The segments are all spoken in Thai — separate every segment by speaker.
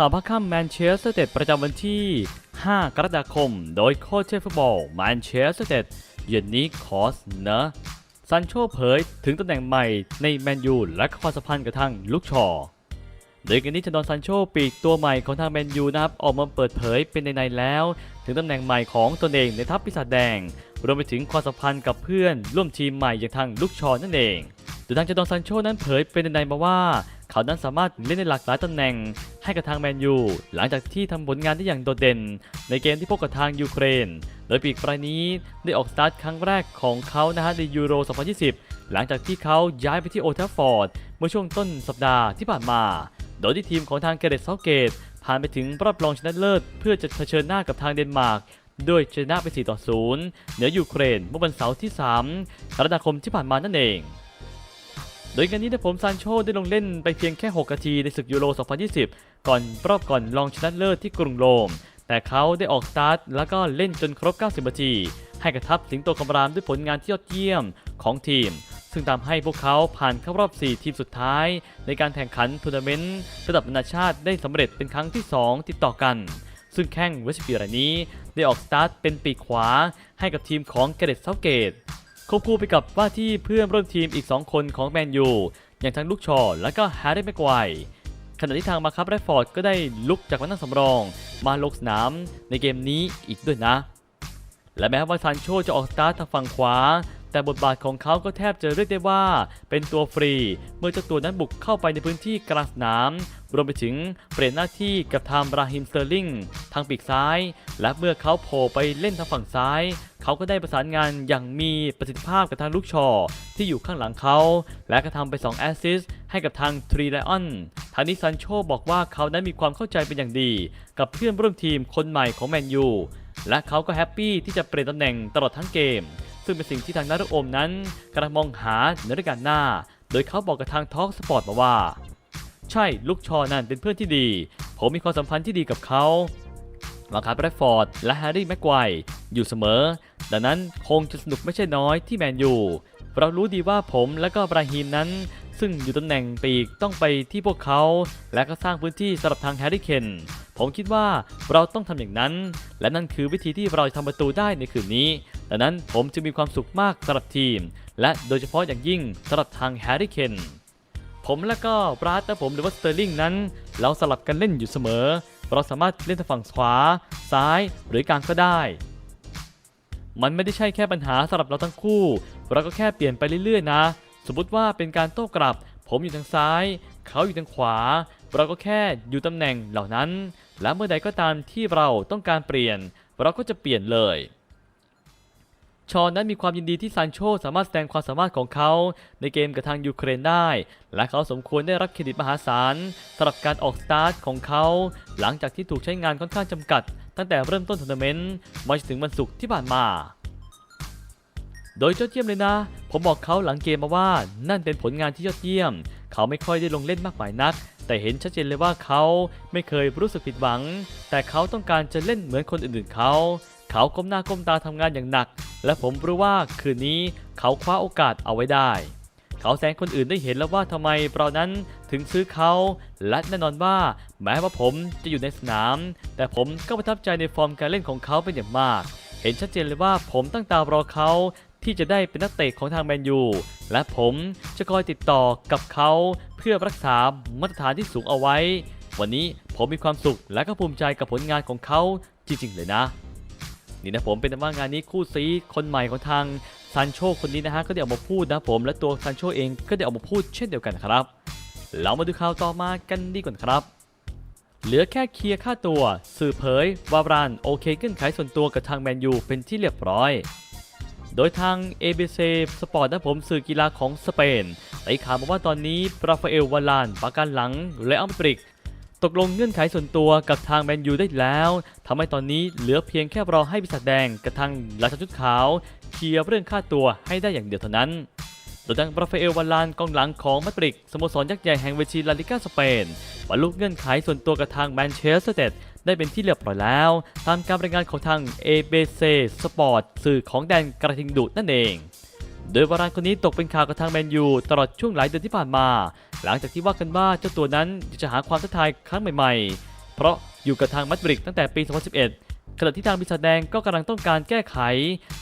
Speaker 1: ข่าวพักค่ำแมนเชสเตอร์เต็ดประจำวันที่ 5 กรกฎาคม โดยโค้ชเชฟฟุตบอลแมนเชสเตอร์เต็ดเย็นนี้คอสเนะซันโชเผยถึงตำแหน่งใหม่ในแมนยูและความสัมพันธ์กับทางลูกชอโดยกันนี้ชนอนซันโชปีกตัวใหม่ของทางแมนยูนะครับออกมาเปิดเผยเป็นในๆแล้ว ถึงตำแหน่งใหม่ของตนเองในทัพปีศาจแดง รวมไปถึงความสัมพันธ์กับเพื่อนร่วมทีมใหม่อย่างทางลูกชอนั่นเองโดยทางจดอนซันโชนั้นเผยเป็นในๆมาว่า เขานั้นสามารถเล่นในหลากหลายตำแหน่งให้กับทางแมนยูหลังจากที่ทำผลงานได้อย่างโดดเด่น ในเกมที่พบกับทางยูเครน โดยปีกรายนี้ได้ออกสตาร์ทครั้งแรกของเขานะฮะในยูโร 2020 หลังจากที่เขาย้ายไปที่โอทัฟฟอร์ดเมื่อช่วงต้นสัปดาห์ที่ผ่านมา โดยที่ทีมของทางเกเรตเซาเกตผ่านไปถึงรอบรองชนะเลิศ เพื่อจะเผชิญหน้ากับทางเดนมาร์กด้วยชนะไป 4 ต่อ 0 เหนือยูเครนเมื่อวันเสาร์ที่ 3 กรกฎาคมที่ผ่านมานั่นเอง โดยกันนี้นะผมซานโชได้ลงเล่นไปเพียงแค่ 6 นาทีในศึกยูโร 2020 ก่อนรอบก่อนรองชนะเลิศที่กรุงโรม แต่เขาได้ออกสตาร์ทแล้วก็เล่นจนครบ 90 นาที ให้กระทับสิงโตคำรามด้วยผลงานที่ยอดเยี่ยมของทีม ซึ่งทำให้พวกเขาผ่านเข้ารอบ 4 ทีมสุดท้าย ในการแข่งขันทัวร์นาเมนต์ระดับนานาชาติได้สำเร็จเป็นครั้งที่ 2 ติดต่อกัน ซึ่งแข้งเวสต์ปีรายนี้ได้ออกสตาร์ทเป็นปีกขวาให้กับทีมของเกเรตเซาเกต ควบคู่ไปกับว่าที่เพื่อนร่วมทีมอีก 2 คนของแมนยู อย่างทั้งลูกชอและก็แฮร์รี่แม็กไกวขณะที่ทางมาคับแรดฟอร์ดก็ได้ลุกจากวันนั่งสำรอง มาลงสนามในเกมนี้อีกด้วยนะ และแม้ว่าซานโชจะออกสตาร์ททางฝั่งขวา แต่บทบาทของเขาก็แทบจะเรียกได้ว่า เป็นตัวฟรี เมื่อเจ้าตัวนั้นบุกเข้าไปในพื้นที่กลางสนาม รวมไปถึงเปลี่ยนหน้าที่กับทางราฮิมสเตอร์ลิงทางปีกซ้าย และเมื่อเขาโผล่ไปเล่นทางฝั่งซ้าย เขาก็ได้ประสานงานอย่างมีประสิทธิภาพกับทางลูกชอที่อยู่ข้างหลังเขา และก็ทำไป2แอสซิสต์ให้กับทางทรีไลออนทานี้ซันโชบอกว่าเขานั้นมีความเข้าใจเป็นอย่างดี กับเพื่อนร่วมทีมคนใหม่ของแมนยูและเขาก็แฮปปี้ที่จะเปลี่ยนตำแหน่งตลอดทั้งเกม ซึ่งเป็นสิ่งที่ทางนารุโอมนั้นกำลังมองหาในฤดูกาลหน้า โดยเขาบอกกับทางทอ l k สปอร์ตมาว่า ใช่ลูกชอนั่นเป็นเพื่อนที่ดี ผมมีความสัมพันธ์ที่ดีกับเขามาคาร์แบรดฟอร์ดและแฮร์รี่แม็กไกวร์อยู่เสมอ ดังนั้นคงจะสนุกไม่ใช่น้อยที่แมนยูเรารู้ดีว่าผมและก็บราฮิมนั้น ซึ่งอยู่ตำแหน่งปีกต้องไปที่พวกเขา และก็สร้างพื้นที่สำหรับทางแฮร์รี่เคนผมคิดว่าเราต้องทำอย่างนั้น และนั่นคือวิธีที่เราจะทำประตูได้ในคืนนี้ ดังนั้นผมจะมีความสุขมากสำหรับทีม และโดยเฉพาะอย่างยิ่งสำหรับทางแฮร์รี่เคนผมและก็บราสและผมหรือว่าสเตอร์ลิงนั้น เราสลับกันเล่นอยู่เสมอ เราสามารถเล่นทางฝั่งขวา ซ้ายหรือกลางก็ได้ มันไม่ได้ใช่แค่ปัญหาสำหรับเราทั้งคู่ เราก็แค่เปลี่ยนไปเรื่อยๆนะ สมมติว่าเป็นการโต้กลับ ผมอยู่ทางซ้าย เขาอยู่ทางขวา เราก็แค่อยู่ตำแหน่งเหล่านั้น และเมื่อใดก็ตามที่เราต้องการเปลี่ยน เราก็จะเปลี่ยนเลย ชอนนั้นมีความยินดีที่ซานโชสามารถแสดงความสามารถของเขา ในเกมกับทางยูเครนได้ และเขาสมควรได้รับเครดิตมหาศาลสำหรับการออกสตาร์ทของเขา หลังจากที่ถูกใช้งานค่อนข้างจำกัด ตั้งแต่เริ่มต้นทัวร์นาเมนต์มาจนถึงวันศุกร์ที่ผ่านมาโดยยอดเยี่ยมเลยนะ ผมบอกเขาหลังเกมมาว่านั่นเป็นผลงานที่ยอดเยี่ยม เขาไม่ค่อยได้ลงเล่นมากมายนัก แต่เห็นชัดเจนเลยว่าเขาไม่เคยรู้สึกผิดหวัง แต่เขาต้องการจะเล่นเหมือนคนอื่นๆเขา เขาก้มหน้าก้มตาทำงานอย่างหนัก และผมรู้ว่าคืนนี้เขาคว้าโอกาสเอาไว้ได้ เขาแสงคนอื่นได้เห็นแล้วว่าทำไมเรานั้นถึงซื้อเขา และแน่นอนว่า แม้ว่าผมจะอยู่ในสนาม แต่ผมก็ประทับใจในฟอร์มการเล่นของเขาเป็นอย่างมาก เห็นชัดเจนเลยว่าผมตั้งตารอเขาที่จะได้เป็นนักเตะของทางแมนยู และผมจะคอยติดต่อกับเขาเพื่อรักษามาตรฐานที่สูงเอาไว้ วันนี้ผมมีความสุขและก็ภูมิใจกับผลงานของเขาจริงๆเลยนะ นี่นะผมเป็นว่างานนี้คู่ซีคนใหม่ของทางซานโชคนนี้นะฮะก็ได้ออกมาพูดนะผมและตัวซานโชเองก็ได้ออกมาพูดเช่นเดียวกันครับ เรามาดูข่าวต่อมากันดีกว่าครับ เหลือแค่เคลียร์ค่าตัว สื่อเผยวารานโอเคเงื่อนไขส่วนตัวกับทางแมนยูเป็นที่เรียบร้อยโดยทาง ABC Sport นะผมสื่อกีฬาของสเปนได้ข่าวมาว่าตอนนี้ราฟาเอลวาลานประกันหลังและอัมปริก ตกลงเงื่อนไขส่วนตัวกับทางแมนยูได้แล้วทำให้ตอนนี้เหลือเพียงแค่รอให้ปีศาจแดงกับทางราชาชุดขาวเคลียร์เรื่องค่าตัวให้ได้อย่างเดียวเท่านั้นโดยทางราฟาเอลวาลานกองหลังของมาดริดสโมสรยักษ์ใหญ่แห่งเวทีลาลิก้าสเปนบรรลุเงื่อนไขส่วนตัวกับทางแมนเชสเตอร์เดได้เป็นที่เรียบร้อยแล้ว ตามการรายงานของทาง ABC Sport สื่อของแดนกระทิงดุนั่นเอง โดยวารานคนนี้ตกเป็นข่าวกับทางแมนยูตลอดช่วงหลายเดือนที่ผ่านมา หลังจากที่ว่ากันว่าเจ้าตัวนั้นจะหาความท้าทายครั้งใหม่ๆ เพราะอยู่กับทางมัดริกตั้งแต่ปี 2011 ขณะที่ทางปีศาจแดงก็กำลังต้องการแก้ไข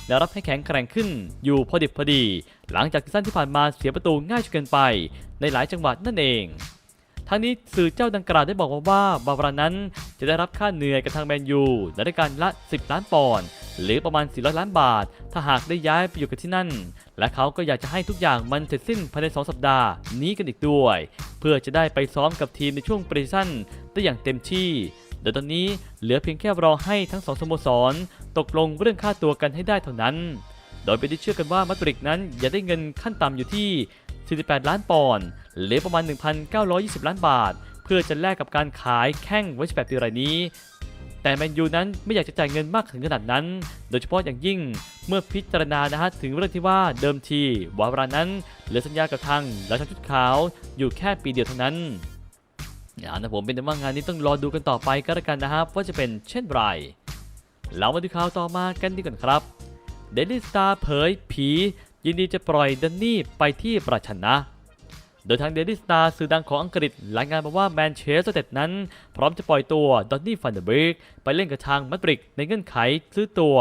Speaker 1: และรับให้แข็งแกร่งขึ้นอยู่พอดิบพอดี หลังจากซีซั่นที่ผ่านมาเสียประตูง่ายจนเกินไป ในหลายจังหวัดนั่นเองทั้งนี้สื่อเจ้าดังกล่าวได้บอกมาว่าบาบารานั้นจะได้รับค่าเหนื่อยกับทางแมนยูในรายการละ 10 ล้านปอนด์ หรือประมาณ 400 ล้านบาท ถ้าหากได้ย้ายไปอยู่กับที่นั่น และเขาก็อยากจะให้ทุกอย่างมันเสร็จสิ้นภายใน 2 สัปดาห์นี้กันอีกด้วย เพื่อจะได้ไปซ้อมกับทีมในช่วงปรีซั่นได้อย่างเต็มที่โดยตอนนี้เหลือเพียงแค่รอให้ทั้งสองสโมสร ตกลงเรื่องค่าตัวกันให้ได้เท่านั้น โดยเป็นที่เชื่อกันว่ามาดริดนั้นอย่าได้เงินขั้นต่ำอยู่ที่ 48 ล้านปอนด์หรือประมาณ 1,920 ล้านบาท เพื่อจะแลกกับการขายแข้งไว้18ปีรายนี้ แต่แมนยูนั้นไม่อยากจะจ่ายเงินมากถึงขนาดนั้น โดยเฉพาะอย่างยิ่งเมื่อพิจารณานะฮะถึงเรื่องที่ว่าเดิมทีวารานั้นเหลือสัญญากับทางราชาชุดขาวอยู่แค่ปีเดียวเท่านั้นอย่างนะผมเป็นแต่ว่างานนี้ต้องรอดูกันต่อไปก็แล้วกันนะครับว่าจะเป็นเช่นไรเรามาดูข่าวต่อมากันดีกว่าครับเดลิสตาเผยผี ยินดีจะปล่อยดันนี่ไปที่ประชันนะ โดยทางเดลิสตาสื่อดังของอังกฤษรายงานมาว่าแมนเชสเตอร์นั้น พร้อมจะปล่อยตัวดอนนี่ฟันเดอร์เบิร์กไปเล่นกับทางมาดริดในเงื่อนไขซื้อตัว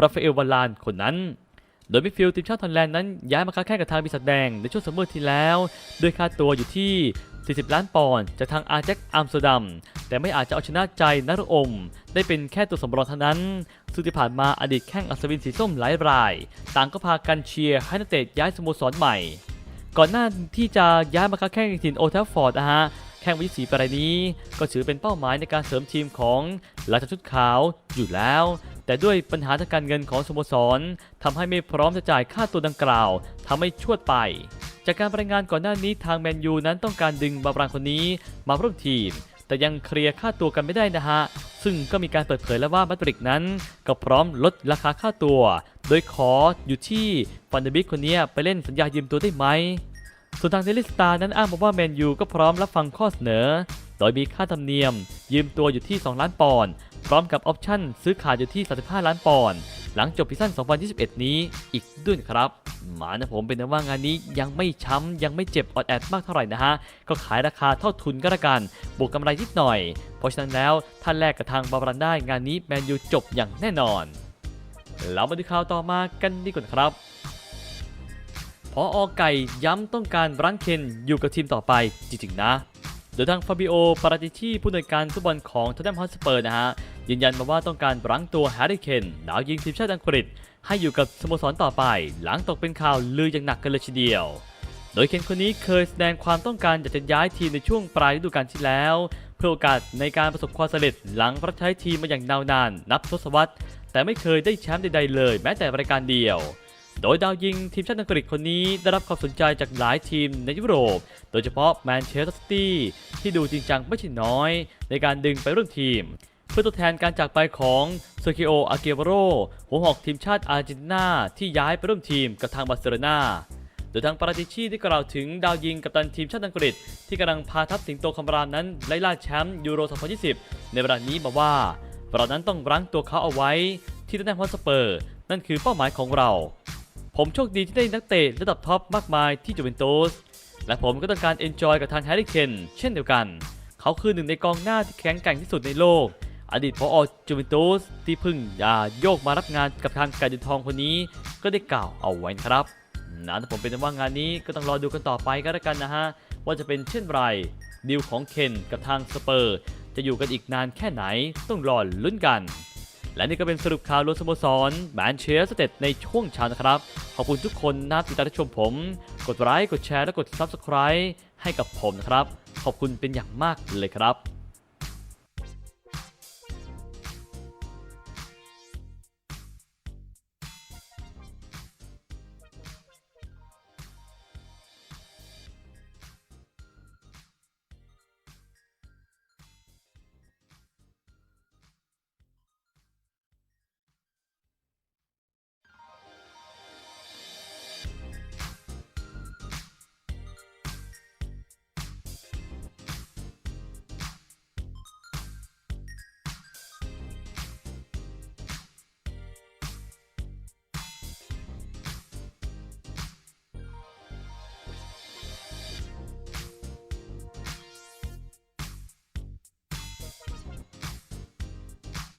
Speaker 1: ราฟาเอลวาลานคนนั้น โดยมิดฟิลด์ทีมชาติฮอลแลนด์นั้นย้ายมาค้าแข่งกับทางปีศาจแดงในช่วงซัมเมอร์ที่แล้วด้วยค่าตัวอยู่ที่ 40 ล้านปอนด์จากทางอาร์เจ็กอัมสเตอร์ดัม แต่ไม่อาจจะเอาชนะใจนักอม ได้เป็นแค่ตัวสำรองเท่านั้น ซึ่งที่ผ่านมาอดีตแข้งอัศวินสีส้มหลายราย ต่างก็พากันเชียร์ให้นักเตะย้ายสโมสรใหม่ ก่อนหน้าที่จะย้ายมาค้าแข่งถิ่นโอทัฟฟอร์ดนะฮะแข่งวันที่สีปรายนี้ ก็ถือเป็นเป้าหมายในการเสริมทีมของราชชุดขาวอยู่แล้ว แต่ด้วยปัญหาทางการเงินของสโมสรทำให้ไม่พร้อมจะจ่ายค่าตัวดังกล่าวทำให้ชวดไป จากการรายงานก่อนหน้านี้ทางแมนยูนั้นต้องการดึงบาบรางคนนี้มาร่วมทีม แต่ยังเคลียร์ค่าตัวกันไม่ได้นะฮะ ซึ่งก็มีการเปิดเผยแล้วว่ามาดริดนั้น ก็พร้อมลดราคาค่าตัว โดยขออยู่ที่ฟันเดบิกคนนี้ไปเล่นสัญญายืมตัวได้ไหม ส่วนทางเดลิสตานั้นอ้างบอกว่าแมนยูก็พร้อมรับฟังข้อเสนอ โดยมีค่าธรรมเนียม ยืมตัวอยู่ที่ 2 ล้านปอนด์พร้อมกับออปชั่นซื้อขาดอยู่ที่ 35 ล้านปอนด์หลังจบซีซั่น 2021 นี้อีกด้วยครับหมานะผมเป็นว่างานนี้ยังไม่ช้ำ ยังไม่เจ็บออดแอดมากเท่าไหร่นะฮะ ก็ขายราคาเท่าทุนก็แล้วกันบวกกำไรนิดหน่อย เพราะฉะนั้นแล้วถ้าแลกกับทางบาบรันได้งานนี้แมนยูจบอย่างแน่นอน เรามาดูข่าวต่อมากันดีกว่าครับพออไก่ย้ำต้องการรังเคนอยู่กับทีมต่อไปจริงๆนะ โดยทางฟาบิโอ ปาราติชีผู้อำนวยการฟุตบอลของท o ตแนมฮอตสเปอร์นะฮะ ยืนยันมาว่าต้องการรั้งตัวแฮร์รี่เคนดาวยิงทีมชาติอังกฤษ ให้อยู่กับสโมสรต่อไป หลังตกเป็นข่าวลืออย่างหนักกันเลยทีเดียว โดยเคนคนนี้เคยแสดงความต้องการอยากจะย้ายทีมในช่วงปลายฤดูกาลที่แล้ว เพื่อโอกาสในการประสบความสำเร็จหลังรับใช้ทีมมาอย่างยาวนานนับทศวรรษ แต่ไม่เคยได้แชมป์ใดๆเลย แม้แต่รายการเดียว โดยดาวยิงทีมชาติอังกฤษคนนี้ได้รับความสนใจจากหลายทีมในยุโรป โดยเฉพาะแมนเชสเตอร์ซิตี้ที่ดูจริงจังไม่ใช่น้อย ในการดึงไปร่วมทีม เพื่อทดแทนการจากไปของเซอร์กิโอ อาเกวโร หัวหอกทีมชาติอาร์เจนตินาที่ย้ายไปร่วมทีมกับทางบาร์เซโลนาโดยทางปาราติชีได้กล่าวถึงดาวยิงกัปตันทีมชาติอังกฤษ ที่กำลังพาทัพสิงโตคำรามนั้นไล่ล่าแชมป์ยูโร 2020 ในเวลานี้มาว่า เรานั้นต้องรั้งตัวเขาเอาไว้ที่ตำแหน่งฮอตสเปอร์ นั่นคือเป้าหมายของเรา ผมโชคดีที่ได้นักเตะระดับท็อปมากมายที่จูเวนตุสและผมก็ต้องการเอนจอยกับทางแฮร์รี่เคนเช่นเดียวกัน เขาคือหนึ่งในกองหน้าที่แข็งแกร่งที่สุดในโลก อดีตพออจูเวนตุสที่เพิ่งยาโยกมารับงานกับทางการดินทองคนนี้ ก็ได้กล่าวเอาไว้ครับนะแต่ผมเป็นว่างานนี้ก็ต้องรอดูกันต่อไปก็แล้วกันนะฮะว่าจะเป็นเช่นไรดีลของเคนกับทางสเปอร์ จะอยู่กันอีกนานแค่ไหนต้องรอลุ้นกัน และนี่ก็เป็นสรุปข่าวรวมสโมสรแมนเชสเตอร์ในช่วงเช้านะครับ ขอบคุณทุกคนนะที่ติดตามชมผม กดไลค์กดแชร์และกด Subscribe ให้กับผมนะครับ ขอบคุณเป็นอย่างมากเลยครับ